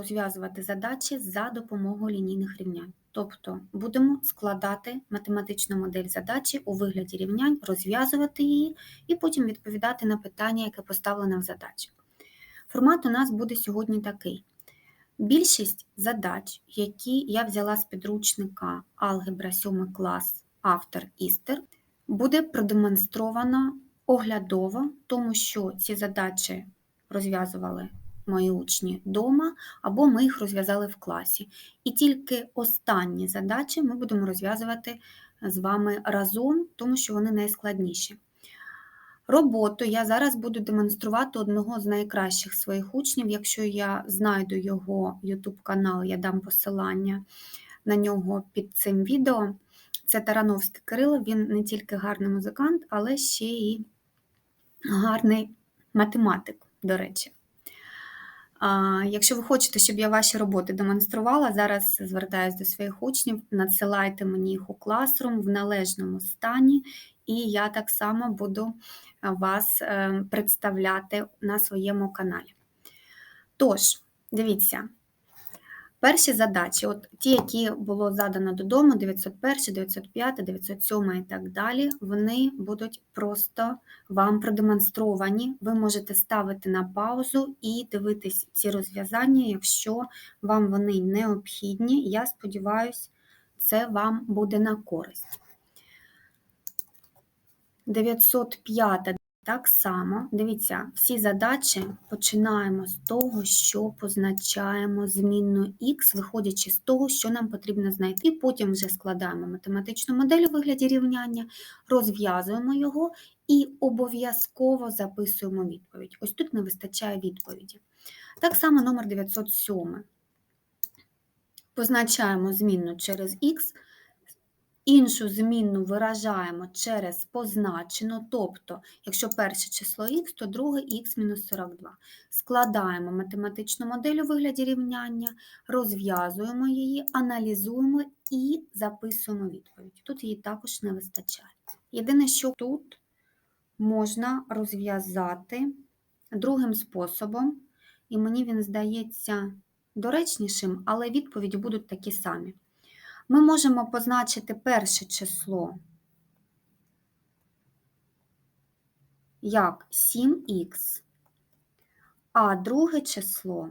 розв'язувати задачі за допомогою лінійних рівнянь. Тобто будемо складати математичну модель задачі у вигляді рівнянь, розв'язувати її і потім відповідати на питання, яке поставлено в задачі. Формат у нас буде сьогодні такий. Більшість задач, які я взяла з підручника Алгебра 7 клас, автор Істер, буде продемонстровано оглядово, тому що ці задачі розв'язували мої учні вдома, або ми їх розв'язали в класі. І тільки останні задачі ми будемо розв'язувати з вами разом, тому що вони найскладніші. Роботу я зараз буду демонструвати одного з найкращих своїх учнів. Якщо я знайду його YouTube канал, я дам посилання на нього під цим відео. Це Тарановський Кирило, він не тільки гарний музикант, але ще і гарний математик, до речі. Якщо ви хочете, щоб я ваші роботи демонструвала, зараз звертаюся до своїх учнів, надсилайте мені їх у класрум в належному стані, і я так само буду вас е, представляти на своєму каналі. Тож, дивіться, перші задачі, от ті, які було задано додому, 901, 905, 907 і так далі, вони будуть просто вам продемонстровані. Ви можете ставити на паузу і дивитись ці розв'язання, якщо вам вони необхідні. Я сподіваюся, це вам буде на користь. 905 так само, дивіться, всі задачі починаємо з того, що позначаємо змінну х, виходячи з того, що нам потрібно знайти. Потім вже складаємо математичну модель у вигляді рівняння, розв'язуємо його і обов'язково записуємо відповідь. Ось тут не вистачає відповіді. Так само номер 907. Позначаємо змінну через х. Іншу змінну виражаємо через позначено, тобто, якщо перше число х, то друге х-42. Складаємо математичну модель у вигляді рівняння, розв'язуємо її, аналізуємо і записуємо відповідь. Тут її також не вистачає. Єдине, що тут можна розв'язати другим способом, і мені він здається доречнішим, але відповіді будуть такі самі ми можемо позначити перше число. Як? 7х, а друге число?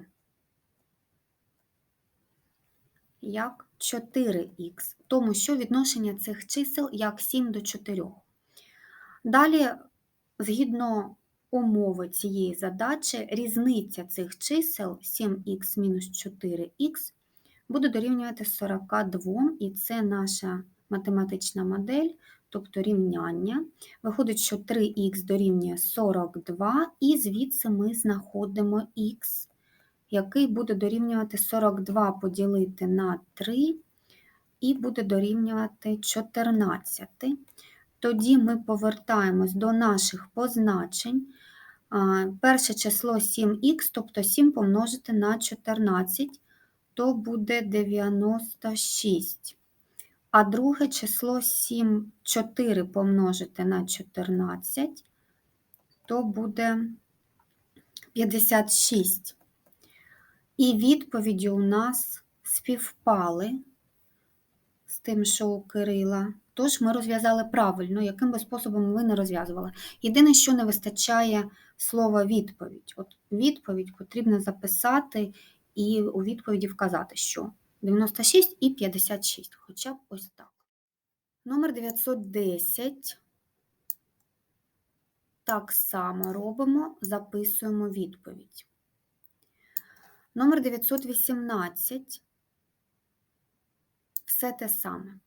Як? 4х, тому що відношення цих чисел як 7 до 4. Далі, згідно умови цієї задачі, різниця цих чисел 7х мінус 4х буде дорівнювати 42, і це наша математична модель, тобто рівняння. Виходить, що 3х дорівнює 42, і звідси ми знаходимо х, який буде дорівнювати 42 поділити на 3, і буде дорівнювати 14. Тоді ми повертаємось до наших позначень. Перше число 7х, тобто 7 помножити на 14 то буде 96. А друге число 7, 4 помножити на 14, то буде 56. І відповіді у нас співпали з тим, що у Кирила. Тож ми розв'язали правильно, яким би способом ви не розв'язували. Єдине, що не вистачає слова відповідь. От Відповідь потрібно записати і у відповіді вказати, що 96 і 56, хоча б ось так. Номер 910. Так само робимо, записуємо відповідь. Номер 918. Все те саме.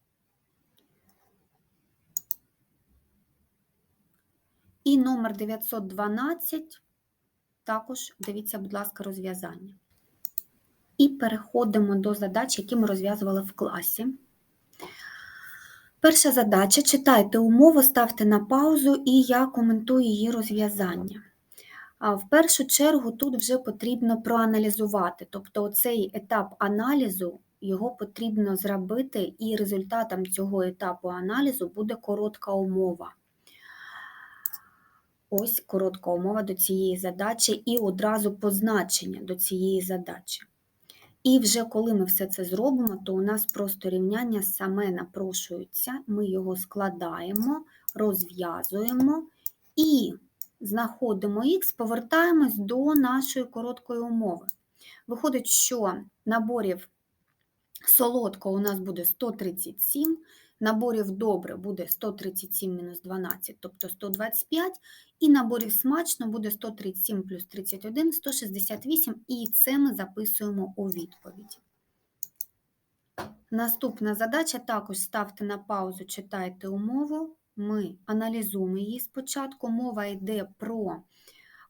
І номер 912 також дивіться, будь ласка, розв'язання. І переходимо до задач, які ми розв'язували в класі. Перша задача читайте умову, ставте на паузу, і я коментую її розв'язання. В першу чергу тут вже потрібно проаналізувати, тобто цей етап аналізу його потрібно зробити, і результатом цього етапу аналізу буде коротка умова. Ось коротка умова до цієї задачі і одразу позначення до цієї задачі. І вже коли ми все це зробимо, то у нас просто рівняння саме напрошується, ми його складаємо, розв'язуємо і знаходимо х, повертаємось до нашої короткої умови. Виходить, що наборів солодко у нас буде 137, наборів добре буде 137 мінус 12, тобто 125, і наборів смачно буде 137 плюс 31, 168, і це ми записуємо у відповіді. Наступна задача також ставте на паузу, читайте умову. Ми аналізуємо її спочатку. Мова йде про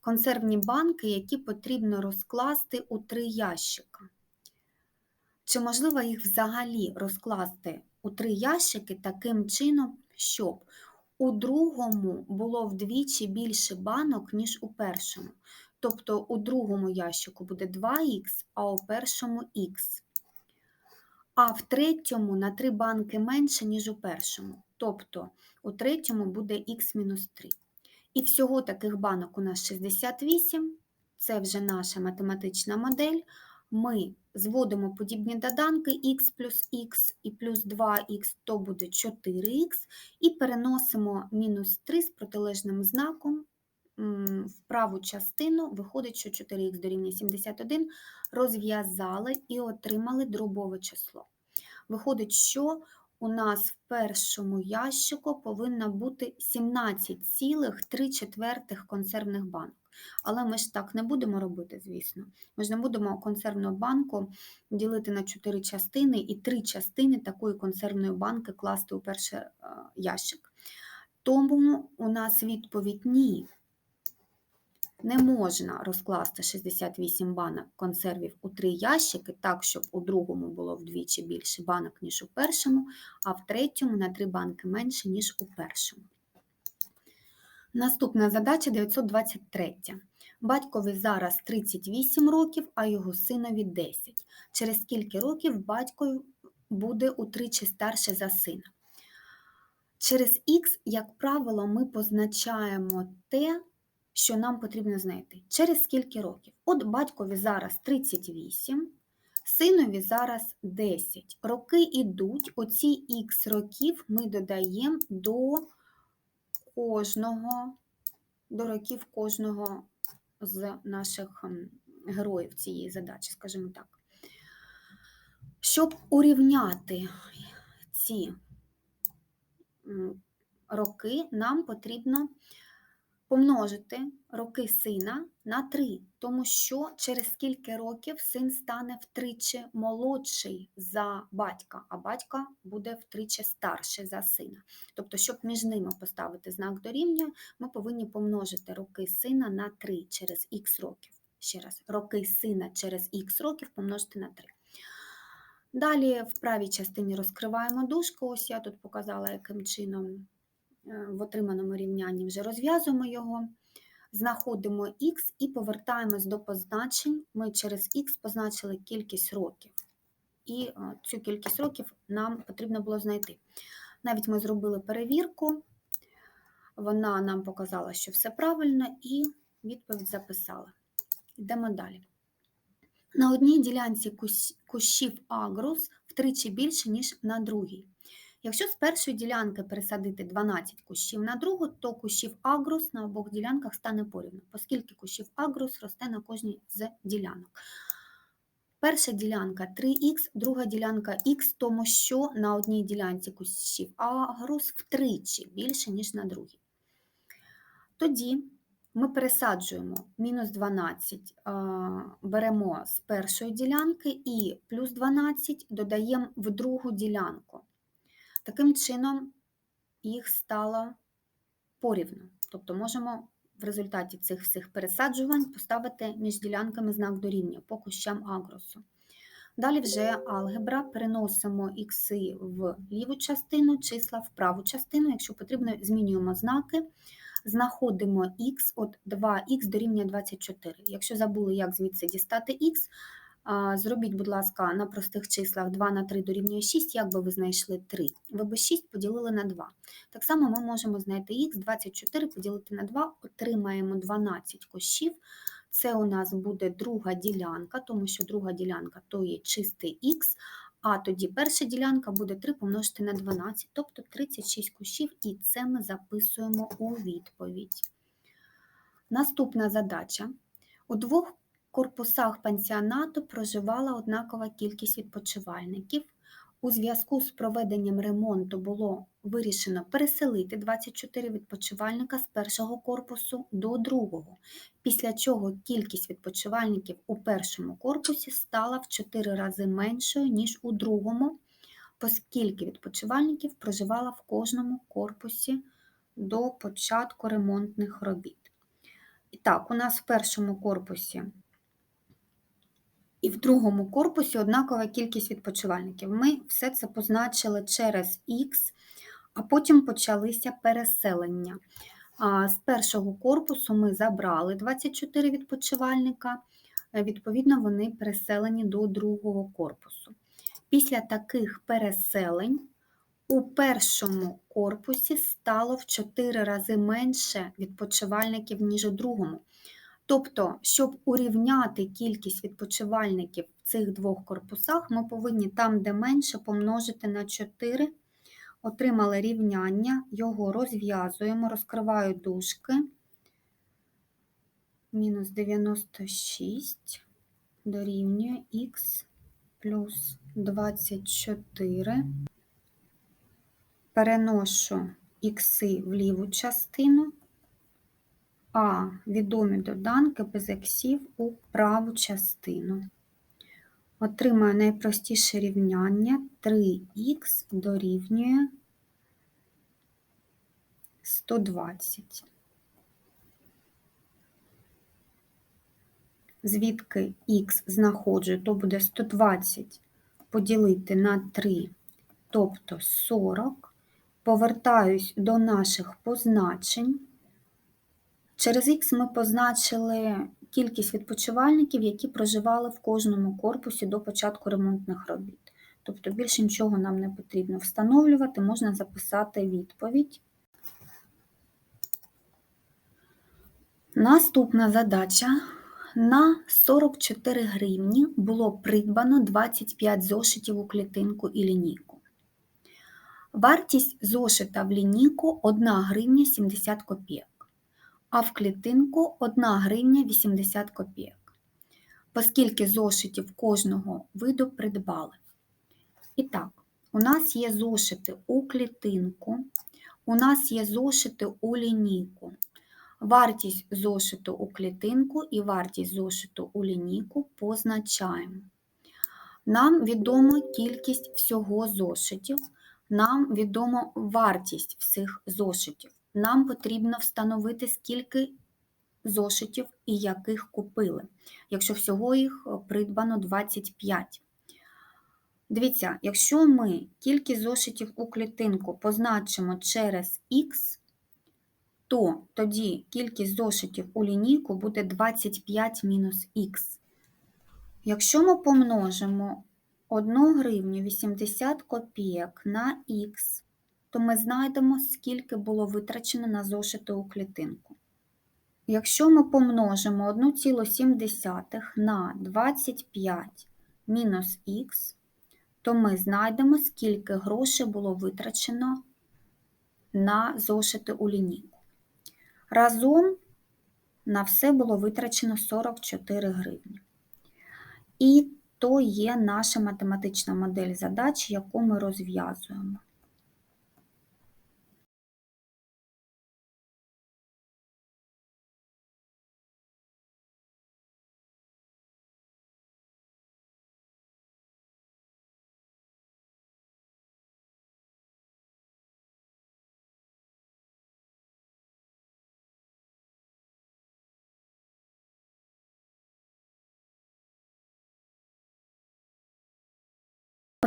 консервні банки, які потрібно розкласти у три ящика. Чи можливо їх взагалі розкласти у три ящики таким чином, щоб у другому було вдвічі більше банок, ніж у першому. Тобто у другому ящику буде 2х, а у першому х. А в третьому на 3 банки менше, ніж у першому. Тобто у третьому буде х-3. І всього таких банок у нас 68. Це вже наша математична модель. Ми зводимо подібні доданки х плюс х і плюс 2х, то буде 4х, і переносимо мінус 3 з протилежним знаком в праву частину, виходить, що 4х дорівнює 71, розв'язали і отримали дробове число. Виходить, що у нас в першому ящику повинно бути 17,3 четвертих консервних банок. Але ми ж так не будемо робити, звісно. Ми ж не будемо консервну банку ділити на 4 частини і 3 частини такої консервної банки класти у перший е, ящик. Тому у нас відповідь ні. Не можна розкласти 68 банок консервів у три ящики, так, щоб у другому було вдвічі більше банок, ніж у першому, а в третьому на 3 банки менше, ніж у першому. Наступна задача 923. Батькові зараз 38 років, а його синові 10. Через скільки років батько буде утричі старше за сина? Через х, як правило, ми позначаємо те, що нам потрібно знайти. Через скільки років? От батькові зараз 38, синові зараз 10. Роки йдуть, оці х років ми додаємо до кожного, до років кожного з наших героїв цієї задачі, скажімо так. Щоб урівняти ці роки, нам потрібно помножити роки сина на 3, тому що через скільки років син стане втричі молодший за батька, а батька буде втричі старший за сина. Тобто, щоб між ними поставити знак дорівнює, ми повинні помножити роки сина на 3 через х років. Ще раз, роки сина через х років помножити на 3. Далі в правій частині розкриваємо дужку, ось я тут показала, яким чином в отриманому рівнянні вже розв'язуємо його, знаходимо х і повертаємось до позначень. Ми через х позначили кількість років. І е, цю кількість років нам потрібно було знайти. Навіть ми зробили перевірку, вона нам показала, що все правильно, і відповідь записала. Йдемо далі. На одній ділянці кущів агрус втричі більше, ніж на другій. Якщо з першої ділянки пересадити 12 кущів на другу, то кущів агрус на обох ділянках стане порівну, оскільки кущів агрус росте на кожній з ділянок. Перша ділянка 3х, друга ділянка х, тому що на одній ділянці кущів агрус втричі більше, ніж на другій. Тоді ми пересаджуємо мінус 12, беремо з першої ділянки і плюс 12 додаємо в другу ділянку. Таким чином, їх стало порівну. Тобто можемо в результаті цих всіх пересаджувань поставити між ділянками знак дорівнює по кущам агросу. Далі вже алгебра, переносимо ікси в ліву частину, числа в праву частину. Якщо потрібно, змінюємо знаки, знаходимо х, от 2х дорівнює 24. Якщо забули, як звідси дістати х, Зробіть, будь ласка, на простих числах 2 на 3 дорівнює 6, як би ви знайшли 3. Ви би 6 поділили на 2. Так само ми можемо знайти х 24 поділити на 2, отримаємо 12 кущів. Це у нас буде друга ділянка, тому що друга ділянка то є чистий х, а тоді перша ділянка буде 3 помножити на 12, тобто 36 кущів, і це ми записуємо у відповідь. Наступна задача. У двох корпусах пансіонату проживала однакова кількість відпочивальників. У зв'язку з проведенням ремонту було вирішено переселити 24 відпочивальника з першого корпусу до другого, після чого кількість відпочивальників у першому корпусі стала в 4 рази меншою, ніж у другому, оскільки відпочивальників проживало в кожному корпусі до початку ремонтних робіт. І так, у нас в першому корпусі і в другому корпусі однакова кількість відпочивальників. Ми все це позначили через Х, а потім почалися переселення. З першого корпусу ми забрали 24 відпочивальника, е, відповідно, вони переселені до другого корпусу. Після таких переселень у першому корпусі стало в 4 рази менше відпочивальників, ніж у другому. Тобто, щоб урівняти кількість відпочивальників в цих двох корпусах, ми повинні там, де менше, помножити на 4, отримали рівняння, його розв'язуємо, розкриваю дужки. Мінус 96 дорівнює х плюс 24. Переношу ікси в ліву частину а відомі доданки без іксів у праву частину. Отримаю найпростіше рівняння 3х дорівнює 120. Звідки х знаходжу, то буде 120 поділити на 3, тобто 40. Повертаюсь до наших позначень. Через Х ми позначили кількість відпочивальників, які проживали в кожному корпусі до початку ремонтних робіт. Тобто більше нічого нам не потрібно встановлювати, можна записати відповідь. Наступна задача. На 44 гривні було придбано 25 зошитів у клітинку і лінійку. Вартість зошита в лінійку 1 гривня 70 копійок а в клітинку 1 гривня 80 копійок, оскільки зошитів кожного виду придбали. І так, у нас є зошити у клітинку, у нас є зошити у лінійку. Вартість зошиту у клітинку і вартість зошиту у лінійку позначаємо. Нам відома кількість всього зошитів, нам відома вартість всіх зошитів нам потрібно встановити, скільки зошитів і яких купили, якщо всього їх е, придбано 25. Дивіться, якщо ми кількість зошитів у клітинку позначимо через Х, то тоді кількість зошитів у лінійку буде 25 мінус х. Якщо ми помножимо 1 гривню 80 копійок на х, то ми знайдемо, скільки було витрачено на зошити у клітинку. Якщо ми помножимо 1,7 на 25 мінус х, то ми знайдемо, скільки грошей було витрачено на зошити у лінійку. Разом на все було витрачено 44 гривні. І то є наша математична модель задач, яку ми розв'язуємо.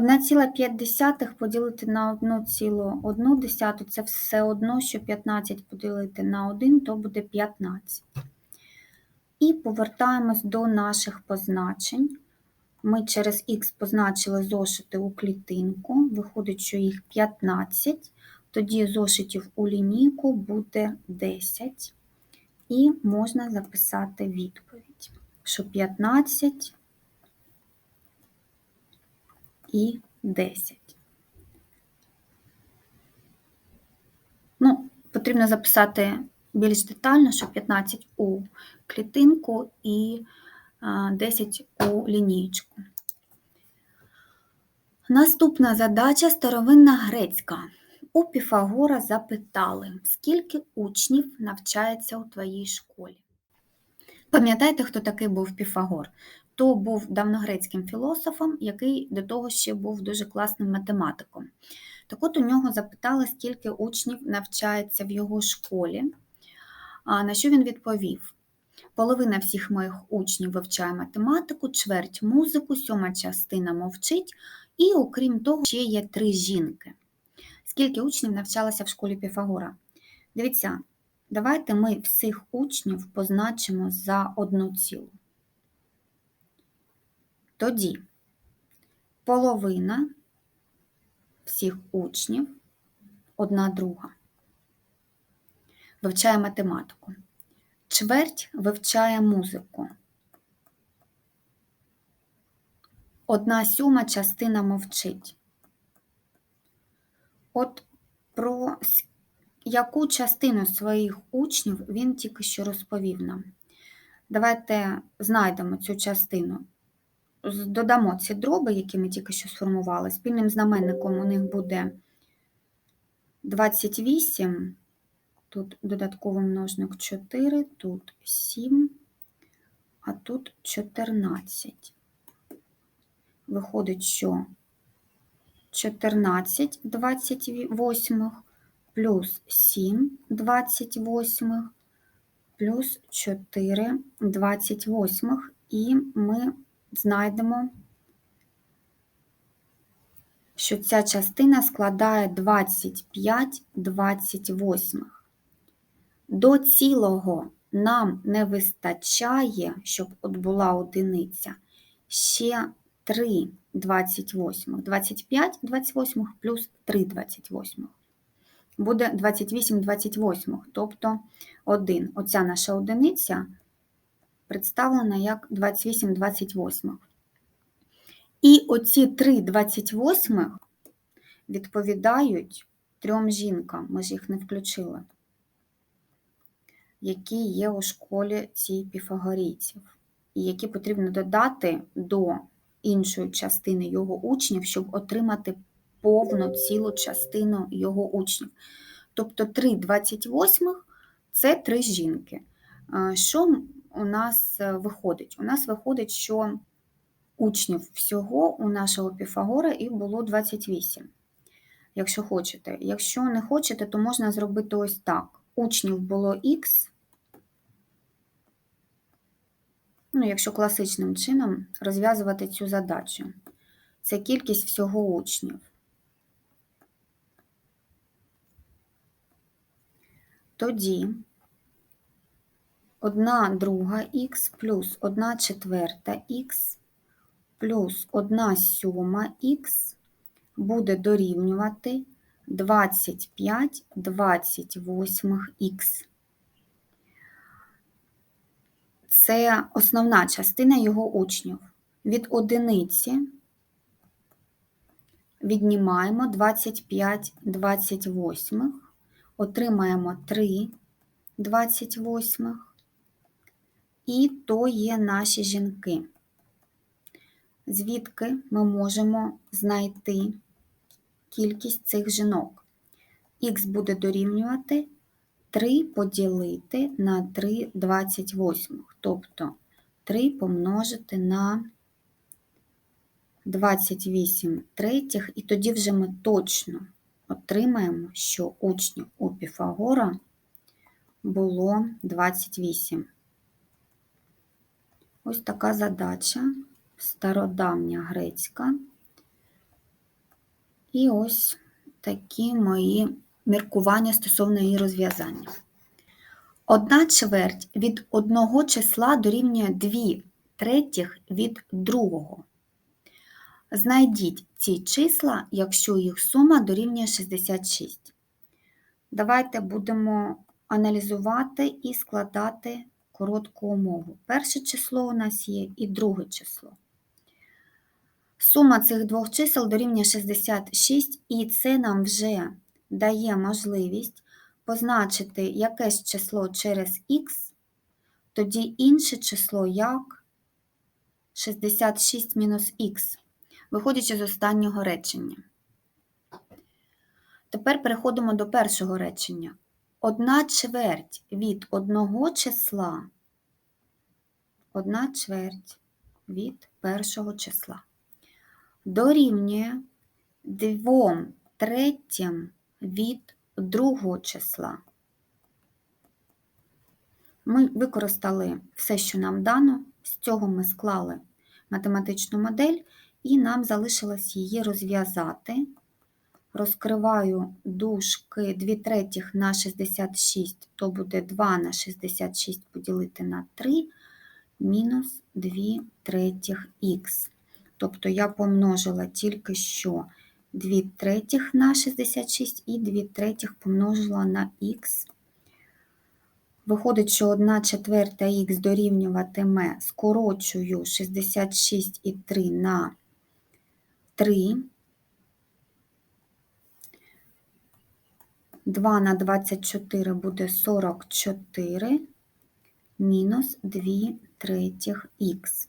1,5 поділити на 1,1 це все одно, що 15 поділити на 1, то буде 15. І повертаємось до наших позначень. Ми через х позначили зошити у клітинку, виходить, що їх 15, тоді зошитів у лінійку буде 10. І можна записати відповідь, що 15 і 10. Ну, потрібно записати більш детально, що 15 у клітинку і 10 у лінієчку. Наступна задача старовинна грецька. У Піфагора запитали, скільки учнів навчається у твоїй школі. Пам'ятаєте, хто такий був Піфагор? То був давногрецьким філософом, який до того ще був дуже класним математиком. Так от у нього запитали, скільки учнів навчається в його школі. На що він відповів? Половина всіх моїх учнів вивчає математику, чверть музику, сьома частина мовчить, і окрім того, ще є три жінки. Скільки учнів навчалося в школі Піфагора? Дивіться, давайте ми всіх учнів позначимо за одну цілу. Тоді половина всіх учнів, одна друга, вивчає математику. Чверть вивчає музику. Одна сьома частина мовчить. От про яку частину своїх учнів він тільки що розповів нам. Давайте знайдемо цю частину. Додамо ці дроби, які ми тільки що сформували. Спільним знаменником у них буде 28, тут додатковий множник 4, тут 7, а тут 14. Виходить, що 14 28 плюс 7 28 плюс 4 28 і ми знайдемо, що ця частина складає 25 28. До цілого нам не вистачає, щоб от була одиниця, ще 3 28. 25 28 плюс 3 28. Буде 28 28, тобто 1. Оця наша одиниця представлена як 28 28. І оці 3 28 відповідають трьом жінкам, ми ж їх не включили, які є у школі цій піфагорійців, і які потрібно додати до іншої частини його учнів, щоб отримати повну цілу частину його учнів. Тобто 3 28 це три жінки. Що у нас е, виходить? У нас виходить, що учнів всього у нашого Піфагора і було 28. Якщо хочете. Якщо не хочете, то можна зробити ось так. Учнів було Х, ну, якщо класичним чином розв'язувати цю задачу. Це кількість всього учнів. Тоді 1 друга х плюс 1 четверта х плюс 1 сьома х буде дорівнювати 25 28 х. Це основна частина його учнів. Від одиниці віднімаємо 25 28, отримаємо 3 28, і то є наші жінки. Звідки ми можемо знайти кількість цих жінок? Х буде дорівнювати 3 поділити на 3 28, тобто 3 помножити на 28 третіх, і тоді вже ми точно отримаємо, що учнів у Піфагора було 28. Ось така задача стародавня грецька. І ось такі мої міркування стосовно її розв'язання. Одна чверть від одного числа дорівнює 2 третіх від другого. Знайдіть ці числа, якщо їх сума дорівнює 66. Давайте будемо аналізувати і складати коротку умову. Перше число у нас є і друге число. Сума цих двох чисел дорівнює 66, і це нам вже дає можливість позначити якесь число через х, тоді інше число як 66 мінус х, виходячи з останнього речення. Тепер переходимо до першого речення. Одна чверть від одного числа, одна чверть від першого числа дорівнює двом третім від другого числа. Ми використали все, що нам дано, з цього ми склали математичну модель, і нам залишилось її розв'язати. Розкриваю дужки 2 третіх на 66, то буде 2 на 66 поділити на 3, мінус 2 третіх х. Тобто я помножила тільки що 2 третіх на 66 і 2 третіх помножила на х. Виходить, що 1 четверта х дорівнюватиме, скорочую 66,3 на 3. 2 на 24 буде 44 мінус 2 третіх х.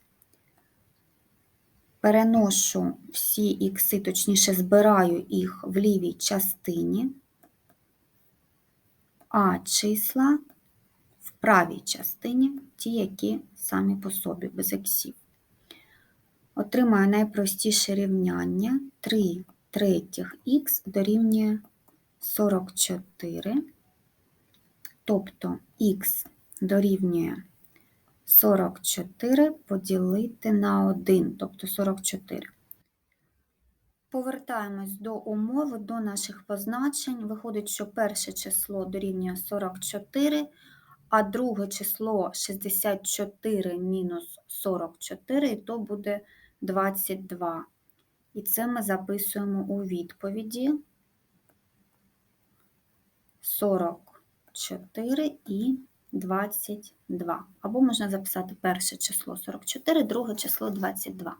Переношу всі ікси, точніше, збираю їх в лівій частині, а числа в правій частині, ті, які самі по собі, без іксів. Отримаю найпростіше рівняння 3 третіх х дорівнює 44, тобто х дорівнює 44 поділити на 1, тобто 44. Повертаємось до умови, до наших позначень. Виходить, що перше число дорівнює 44, а друге число 64 мінус 44, і то буде 22. І це ми записуємо у відповіді 44 і 22. Або можна записати перше число 44, друге число 22.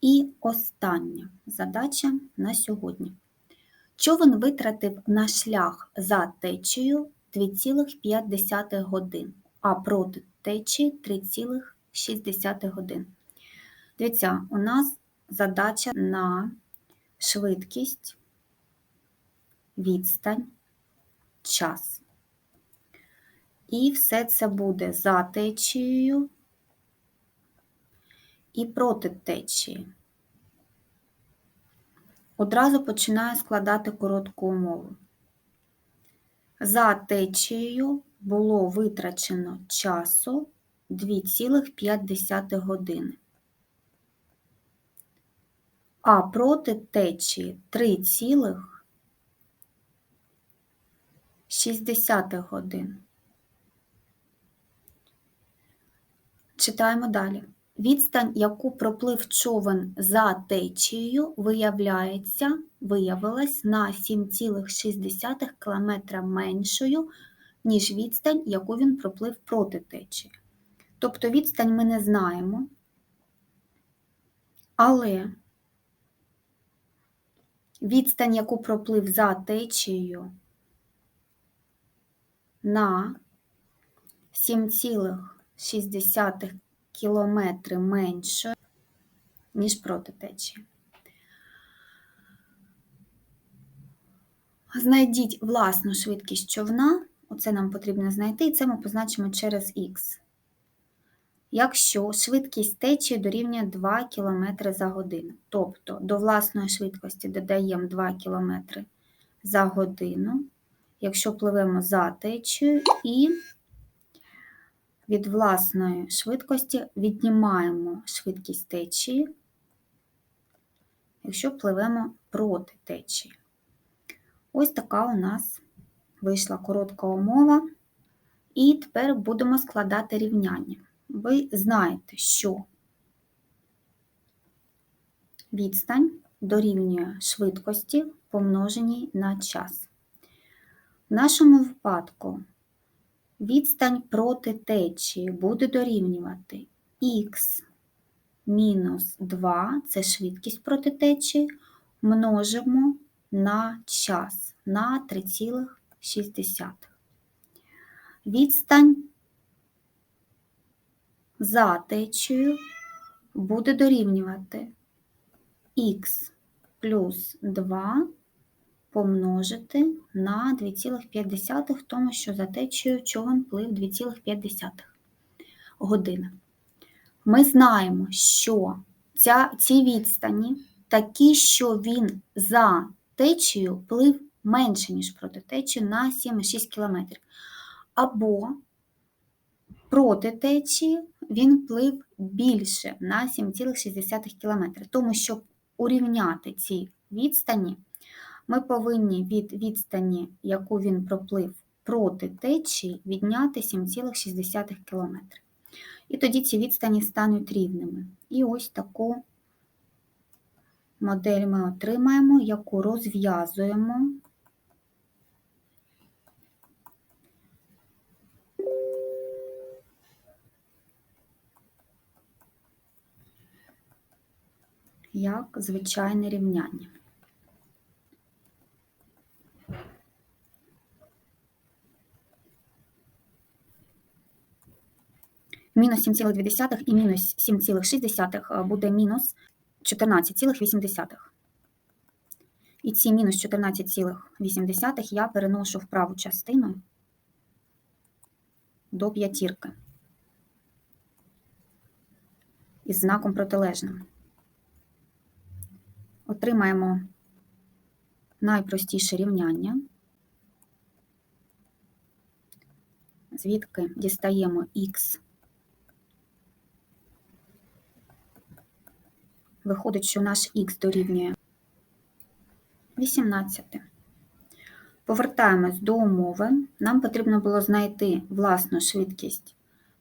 І остання задача на сьогодні. Човен витратив на шлях за течією 2,5 годин, а проти течії 3,6 годин. Дивіться, у нас задача на швидкість, відстань, час. І все це буде за течією і проти течії. Одразу починаю складати коротку умову. За течією було витрачено часу 2,5 години. А проти течії 3,6 годин. Читаємо далі. Відстань, яку проплив човен за течією, виявляється, виявилась на 7,6 км меншою, ніж відстань, яку він проплив проти течії. Тобто відстань ми не знаємо, але відстань, яку проплив за течією на 7,6 кілометри менше, ніж проти течії. Знайдіть власну швидкість човна, оце нам потрібно знайти, і це ми позначимо через х. Якщо швидкість течії дорівнює 2 км за годину, тобто до власної швидкості додаємо 2 км за годину, якщо пливемо за течією, і від власної швидкості віднімаємо швидкість течії, якщо пливемо проти течії. Ось така у нас вийшла коротка умова. І тепер будемо складати рівняння. Ви знаєте, що відстань дорівнює швидкості помноженій на час. В нашому випадку відстань проти течії буде дорівнювати х мінус 2, це швидкість проти течії, множимо на час на 3,6. Відстань за течією буде дорівнювати х плюс 2 помножити на 2,5, тому що за течією човен плив 2,5 години. Ми знаємо, що ця, ці відстані такі, що він за течією плив менше, ніж проти течії на 7,6 км. Або проти течії він плив більше на 7,6 км. Тому, щоб урівняти ці відстані, ми повинні від відстані, яку він проплив проти течії, відняти 7,6 км. І тоді ці відстані стануть рівними. І ось таку модель ми отримаємо, яку розв'язуємо. Як звичайне рівняння. Мінус 7,2 і мінус 7,6 буде мінус 14,8. І ці мінус 14,8 я переношу в праву частину до п'ятірки із знаком протилежним. Отримаємо найпростіше рівняння, звідки дістаємо х. Виходить, що наш х дорівнює 18. Повертаємось до умови. Нам потрібно було знайти власну швидкість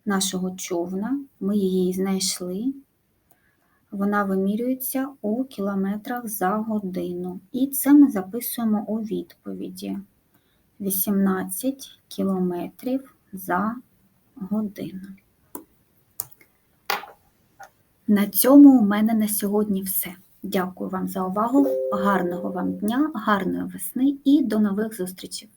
нашого човна. Ми її знайшли. Вона вимірюється у кілометрах за годину. І це ми записуємо у відповіді 18 кілометрів за годину. На цьому у мене на сьогодні все. Дякую вам за увагу, гарного вам дня, гарної весни і до нових зустрічей!